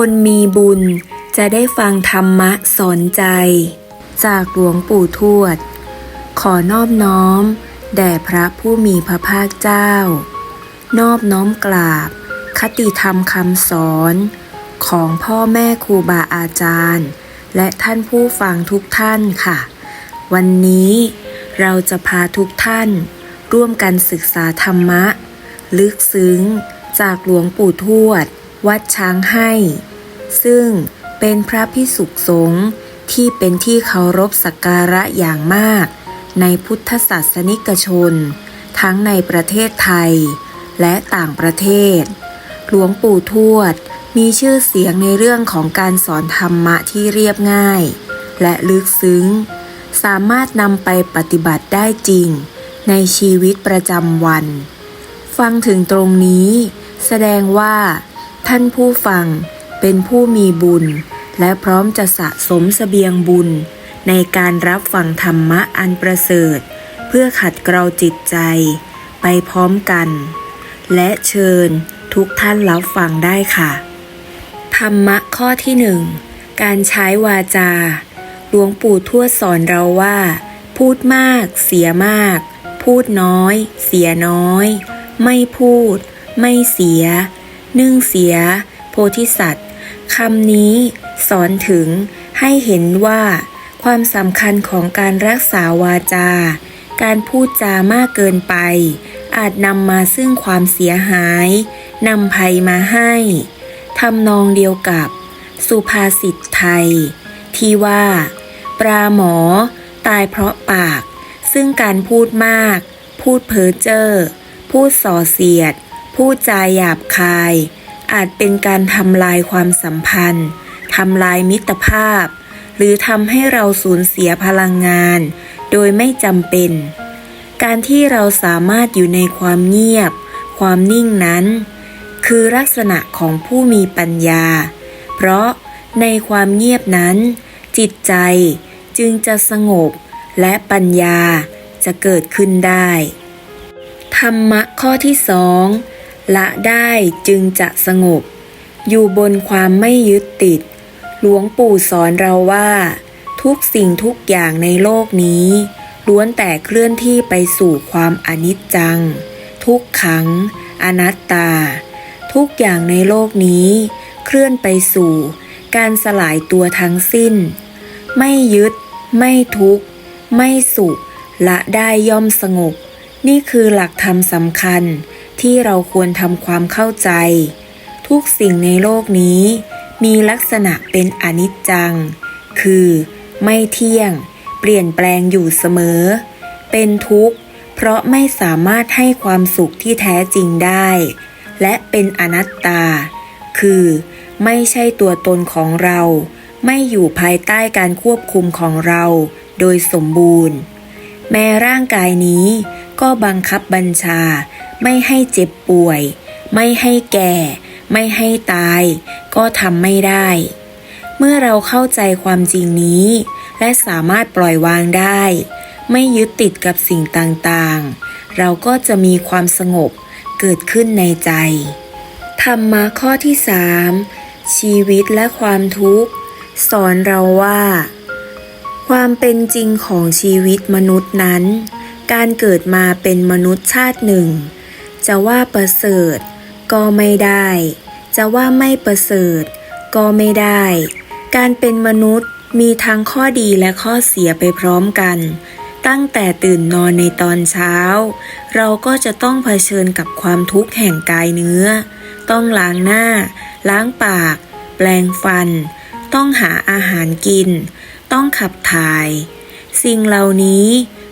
คนมีบุญจะได้ฟังธรรมะสอนใจ จากหลวงปู่ทวด ขอนอบน้อม แด่พระผู้มีพระภาคเจ้า นอบน้อมกราบ คติธรรมคำสอน ของพ่อแม่ครูบาอาจารย์ และท่านผู้ฟังทุกท่านค่ะ วันนี้เราจะพาทุกท่าน ร่วมกันศึกษาธรรมะ ลึกซึ้งจากหลวงปู่ทวด วัดช้างให้ ซึ่งเป็นพระพิสุขสงฆ์ที่เป็นที่เคารพสักการะอย่างมาก ในพุทธศาสนิกชน ทั้งในประเทศไทย และต่างประเทศ หลวงปู่ทวดมีชื่อเสียงในเรื่องของการสอนธรรมะที่เรียบง่าย และลึกซึ้ง สามารถนำไปปฏิบัติได้จริง ในชีวิตประจำวัน ฟังถึงตรงนี้ แสดงว่า ท่านผู้ฟังเป็นผู้มีบุญ และพร้อมจะสะสมเสบียงบุญ ในการรับฟังธรรมะอันประเสริฐ เพื่อขัดเกลาจิตใจ ไปพร้อมกัน และเชิญทุกท่านรับฟังได้ค่ะ ธรรมะข้อที่หนึ่งการใช้วาจา หลวงปู่ทวดสอนเราว่า พูดมากเสียมาก พูดน้อย เสียน้อย ไม่พูด ไม่เสีย นึ่งเสีย โพธิสัตว์คำนี้สอนถึงให้เห็นว่า ความสำคัญของการรักษาวาจา การพูดจามากเกินไป อาจนำมาซึ่งความเสียหายนำภัยมาให้ทำนองเดียวกับ สุภาษิตไทย ที่ว่า ปลาหมอ ตายเพราะปาก ซึ่งการพูดมาก พูดเพ้อเจ้อพูดส่อเสียด พูดจาหยาบคาย อาจเป็นการทำลายความสัมพันธ์ทำลายมิตรภาพ หรือทำให้เราสูญเสียพลังงาน โดยไม่จำเป็น การที่เราสามารถอยู่ในความเงียบ ความนิ่งนั้น คือลักษณะของผู้มีปัญญา เพราะในความเงียบนั้น จิตใจจึงจะสงบและปัญญาจะเกิดขึ้นได้ ธรรมะข้อที่สอง ละได้จึงจะสงบ อยู่บนความไม่ยึดติด หลวงปู่สอนเราว่า ทุกสิ่งทุกอย่างในโลกนี้ ล้วนแต่เคลื่อนที่ไปสู่ความอนิจจัง ทุกขัง อนัตตา ทุกอย่างในโลกนี้ เคลื่อนไปสู่ การสลายตัวทั้งสิ้น ไม่ยึด ไม่ทุกข์ ไม่สุขละได้ย่อมสงบ นี่คือหลักธรรมสำคัญ ที่เราควรทำความเข้าใจ ทุกสิ่งในโลกนี้ มีลักษณะเป็นอนิจจัง คือ ไม่เที่ยง เปลี่ยนแปลงอยู่เสมอ เป็นทุกข์ เพราะไม่สามารถให้ความสุขที่แท้จริงได้ และเป็นอนัตตา คือ ไม่ใช่ตัวตนของเรา ไม่อยู่ภายใต้การควบคุมของเรา โดยสมบูรณ์ แม้ร่างกายนี้ก็บังคับบัญชา ไม่ให้เจ็บป่วย ไม่ให้แก่ ไม่ให้ตาย ก็ทำไม่ได้ เมื่อเราเข้าใจความจริงนี้ และสามารถปล่อยวางได้ ไม่ยึดติดกับสิ่งต่างๆ เราก็จะมีความสงบเกิดขึ้นในใจ ธรรมะข้อที่สามชีวิตและความทุกข์ สอนเราว่า ความเป็นจริงของชีวิตมนุษย์นั้น การเกิดมาเป็นมนุษย์ชาติหนึ่ง จะว่าประเสริฐ ก็ไม่ได้ จะว่าไม่ประเสริฐ ก็ไม่ได้ การเป็นมนุษย์มีทั้งข้อดีและข้อเสียไปพร้อมกัน ตั้งแต่ตื่นนอนในตอนเช้า เราก็จะต้องเผชิญกับความทุกข์แห่งกายเนื้อ ต้องล้างหน้า ล้างปาก แปลงฟัน ต้องหาอาหารกิน ต้องขับถ่าย สิ่งเหล่านี้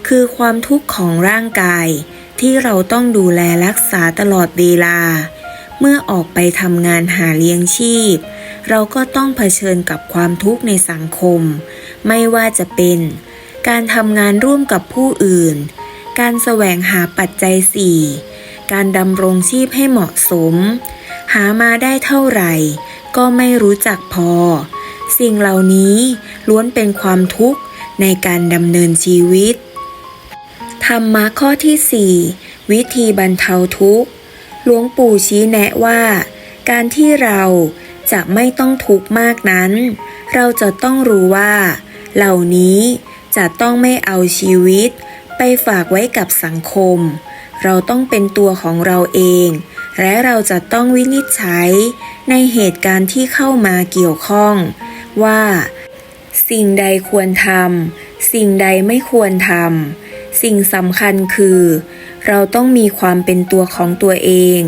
คือความทุกข์ของร่างกาย ที่เราต้องดูแลรักษาตลอดเวลา เมื่อออกไปทำงานหาเลี้ยงชีพ เราก็ต้องเผชิญกับความทุกข์ในสังคม ไม่ว่าจะเป็น การทำงานร่วมกับผู้อื่น การแสวงหาปัจจัยสี่การดำรงชีพให้เหมาะสม หามาได้เท่าไหร่ ก็ไม่รู้จักพอ สิ่งเหล่านี้ล้วนเป็นความทุกข์ในการดำเนินชีวิต ธรรมะข้อที่ 4 วิธีบรรเทาทุกข์ หลวงปู่ชี้แนะว่า การที่เราจะไม่ต้องทุกข์มากนั้น เราจะต้องรู้ว่า เหล่านี้จะต้องไม่เอาชีวิต ไปฝากไว้กับสังคม เราต้องเป็นตัวของเราเอง และเราจะต้องวินิจฉัยในเหตุการณ์ที่เข้ามาเกี่ยวข้อง ว่า สิ่งใดควรทำสิ่งใดไม่ควรทำ สิ่งสำคัญคือ เราต้องมีความเป็นตัวของตัวเอง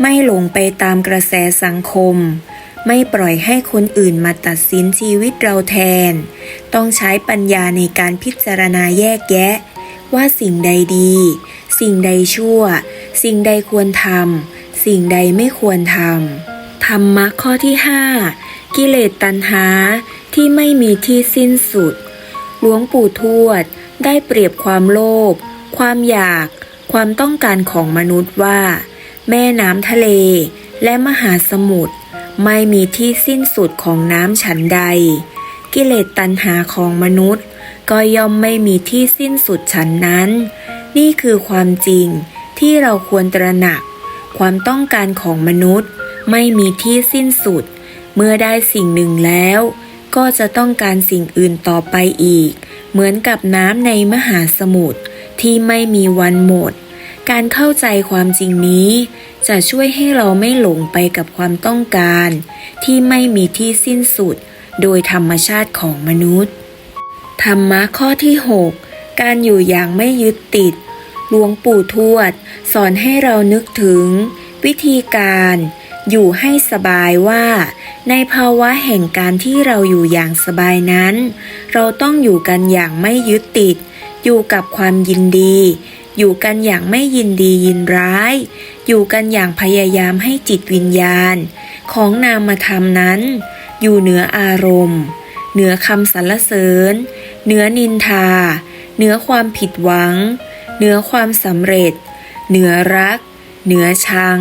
ไม่หลงไปตามกระแสสังคม ไม่ปล่อยให้คนอื่นมาตัดสินชีวิตเราแทน ต้องใช้ปัญญาในการพิจารณาแยกแยะ ว่าสิ่งใดดี สิ่งใดชั่ว สิ่งใดควรทำสิ่งใดไม่ควรทำธรรมะข้อที่ 5 กิเลสตัณหาที่ไม่มีที่สิ้นสุดหลวงปู่ทวด ได้เปรียบความโลภ ความอยาก ความต้องการของมนุษย์ว่า แม่น้ำทะเล และมหาสมุทรไม่มีที่สิ้นสุดของน้ำฉันใด กิเลสตัณหาของมนุษย์ ก็ย่อมไม่มีที่สิ้นสุดฉันนั้น นี่คือความจริงที่เราควรตระหนัก ความต้องการของมนุษย์ ไม่มีที่สิ้นสุด เมื่อได้สิ่งหนึ่งแล้ว ก็จะต้องการสิ่งอื่นต่อไปอีก เหมือนกับน้ำในมหาสมุทรที่ไม่มีวันหมด การเข้าใจความจริงนี้ จะช่วยให้เราไม่หลงไปกับความต้องการ ที่ไม่มีที่สิ้นสุด โดยธรรมชาติของมนุษย์ ธรรมะข้อที่ 6 การอยู่อย่างไม่ยึดติด หลวงปู่ทวด สอนให้เรานึกถึง วิธีการ อยู่ให้สบายว่า ในภาวะแห่งการที่เราอยู่อย่างสบายนั้น เราต้องอยู่กันอย่างไม่ยึดติด อยู่กับความยินดี อยู่กันอย่างไม่ยินดียินร้าย อยู่กันอย่างพยายามให้จิตวิญญาณ ของนามธรรมนั้น อยู่เหนืออารมณ์ เหนือคำสรรเสริญ เหนือนินทา เหนือความผิดหวัง เหนือความสำเร็จ เหนือรัก เหนือชัง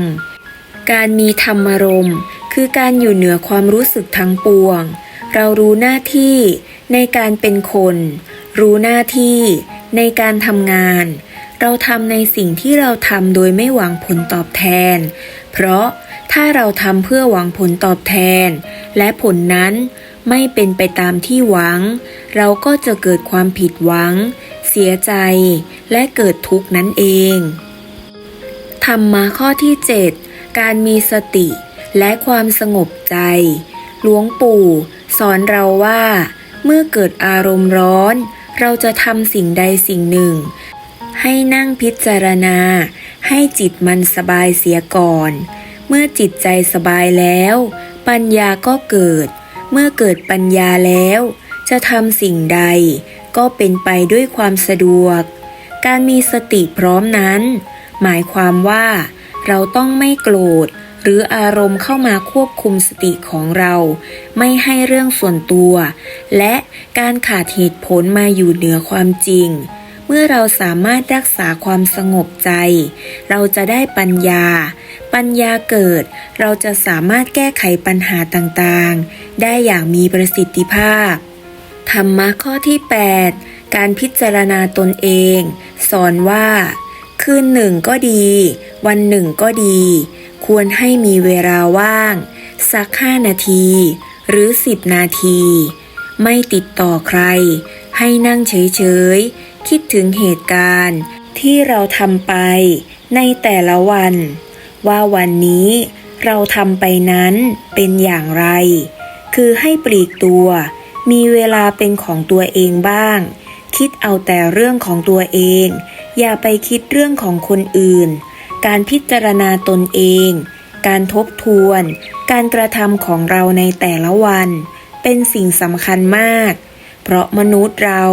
การมีธรรมรมคือการอยู่เหนือความรู้สึกทั้งปวง เรารู้หน้าที่ในการเป็นคน รู้หน้าที่ในการทำงาน เราทำในสิ่งที่เราทำโดยไม่หวังผลตอบแทน เพราะถ้าเราทำเพื่อหวังผลตอบแทน และผลนั้นไม่เป็นไปตามที่หวัง เราก็จะเกิดความผิดหวัง เสียใจ และเกิดทุกข์นั่นเอง ธรรมะข้อที่ 7 การมีสติและความสงบใจ หลวงปู่ สอนเราว่า เมื่อเกิดอารมณ์ร้อน เราจะทำสิ่งใดสิ่งหนึ่ง ให้นั่งพิจารณา ให้จิตมันสบายเสียก่อน เมื่อจิตใจสบายแล้ว ปัญญาก็เกิด เมื่อเกิดปัญญาแล้ว จะทำสิ่งใด ก็เป็นไปด้วยความสะดวก การมีสติพร้อมนั้น หมายความว่า เราต้องไม่โกรธ หรืออารมณ์เข้ามาควบคุมสติของเรา ไม่ให้เรื่องส่วนตัว และการขาดเหตุผลมาอยู่เหนือความจริง เมื่อเราสามารถรักษาความสงบใจ เราจะได้ปัญญา ปัญญาเกิด เราจะสามารถแก้ไขปัญหาต่างๆ ได้อย่างมีประสิทธิภาพ ธรรมะข้อที่ 8 การพิจารณาตนเอง สอนว่า คืนหนึ่งก็ดี วันหนึ่งก็ดี ควรให้มีเวลาว่าง สักห้านาที หรือสิบนาที ไม่ติดต่อใคร ให้นั่งเฉยๆ คิดถึงเหตุการณ์ที่เราทำไปในแต่ละวัน ว่าวันนี้เราทำไปนั้นเป็นอย่างไร คือให้ปลีกตัว มีเวลาเป็นของตัวเองบ้าง คิดเอาแต่เรื่องของตัวเอง อย่าไปคิดเรื่องของคนอื่น การพิจารณาตนเอง การทบทวน การกระทำของเราในแต่ละวัน เป็นสิ่งสำคัญมาก เพราะมนุษย์เรา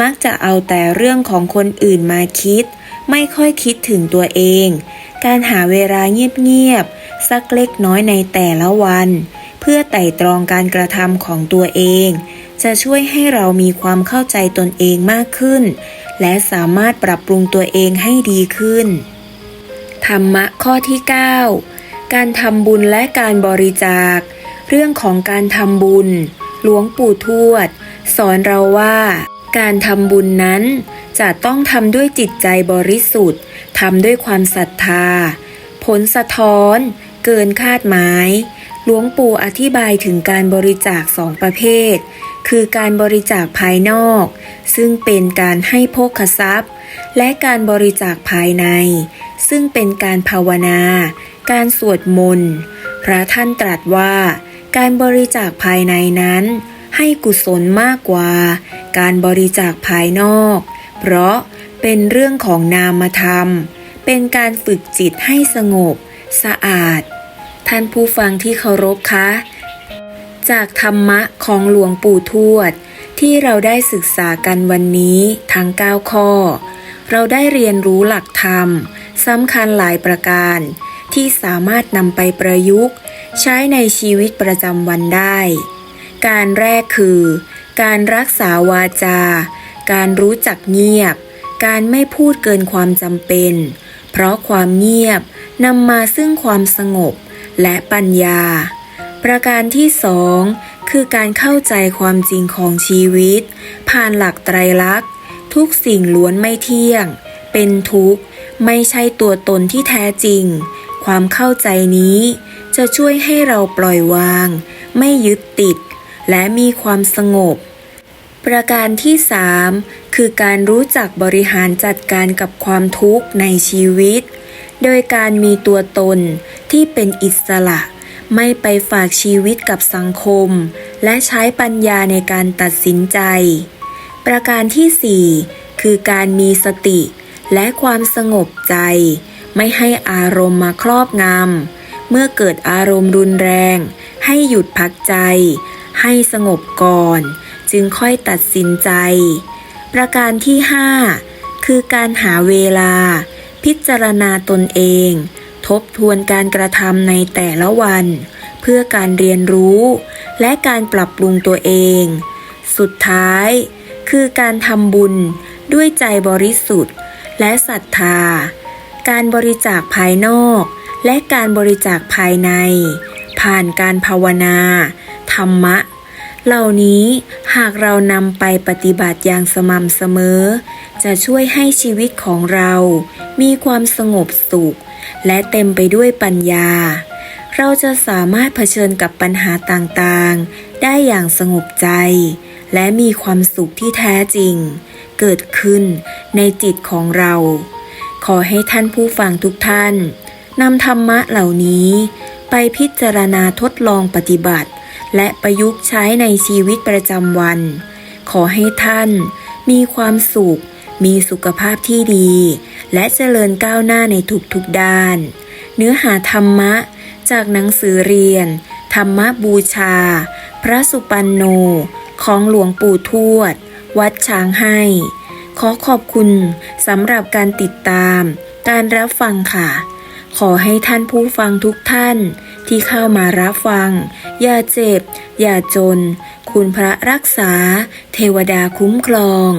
มักจะเอาแต่เรื่องของคนอื่นมาคิด ไม่ค่อยคิดถึงตัวเอง การหาเวลาเงียบๆสักเล็กน้อยในแต่ละวัน เพื่อไต่ตรองการกระทำของตัวเอง จะช่วยให้เรามีความเข้าใจตนเองมากขึ้น และสามารถปรับปรุงตัวเองให้ดีขึ้น ธรรมะข้อที่ 9 การทำบุญและการบริจาค เรื่องของการทำบุญ หลวงปู่ทวด สอนเราว่า การทำบุญนั้นจะต้องทำด้วยจิตใจบริสุทธิ์ทำด้วยความศรัทธา ผลสะท้อน เกินคาดหมายหลวงปู่อธิบายถึงการบริจาคสองประเภท คือการบริจาคภายนอก ซึ่งเป็นการให้โภคทรัพย์ และการบริจาคภายใน ซึ่งเป็นการภาวนา การสวดมนต์ พระท่านตรัสว่า การบริจาคภายในนั้น ให้กุศลมากกว่า การบริจาคภายนอก เพราะเป็นเรื่องของนามธรรม เป็นการฝึกจิตให้สงบ สะอาด ท่านผู้ฟังที่เคารพคะ จากธรรมะของหลวงปู่ทวด ที่เราได้ศึกษากันวันนี้ทั้ง 9 ข้อ เราได้เรียนรู้หลักธรรมสำคัญหลายประการ ที่สามารถนำไปประยุกต์ ใช้ในชีวิตประจำวันได้ การแรกคือ การรักษาวาจา การรู้จักเงียบ การไม่พูดเกินความจำเป็น เพราะความเงียบนำมาซึ่งความสงบและปัญญา ประการที่สองคือการเข้าใจความจริงของชีวิต ผ่านหลักไตรลักษณ์ ทุกสิ่งล้วนไม่เที่ยง เป็นทุกข์ ไม่ใช่ตัวตนที่แท้จริง ความเข้าใจนี้ จะช่วยให้เราปล่อยวาง ไม่ยึดติด และมีความสงบ ประการที่สามคือการรู้จักบริหารจัดการกับความทุกข์ในชีวิต โดยการมีตัวตนที่เป็นอิสระ ไม่ไปฝากชีวิตกับสังคม และใช้ปัญญาในการตัดสินใจ ประการที่สี่คือการมีสติ และความสงบใจ ไม่ให้อารมณ์มาครอบงำเมื่อเกิดอารมณ์รุนแรง ให้หยุดพักใจ ให้สงบก่อน จึงค่อยตัดสินใจ ประการที่ 5 คือการหาเวลา พิจารณาตนเอง ทบทวนการกระทำในแต่ละวัน เพื่อการเรียนรู้ และการปรับปรุงตัวเอง สุดท้าย คือการทำบุญด้วยใจบริสุทธิ์ และศรัทธา การบริจาคภายนอก และการบริจาคภายใน ผ่านการภาวนา ธรรมะ เหล่านี้หากเรานำไปปฏิบัติอย่างสม่ำเสมอ จะช่วยให้ชีวิตของเรา มีความสงบสุข และเต็มไปด้วยปัญญา เราจะสามารถเผชิญกับปัญหาต่างๆ ได้อย่างสงบใจ และมีความสุขที่แท้จริง เกิดขึ้นในจิตของเรา ขอให้ท่านผู้ฟังทุกท่านนำธรรมะเหล่านี้ ไปพิจารณาทดลองปฏิบัติ และประยุกต์ใช้ในชีวิตประจำวัน ขอให้ท่านมีความสุข มีสุขภาพที่ดี และเจริญก้าวหน้าในทุกๆด้าน เนื้อหาธรรมะ จากหนังสือเรียน ธรรมบูชา พระสุปันโน ของหลวงปู่ทวด วัดช้างให้ ขอขอบคุณสำหรับการติดตาม การรับฟังค่ะ ขอให้ท่านผู้ฟังทุกท่านที่เข้ามารับฟัง อย่าเจ็บ อย่าจน คุณพระรักษา เทวดาคุ้มครอง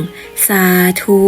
สาธุ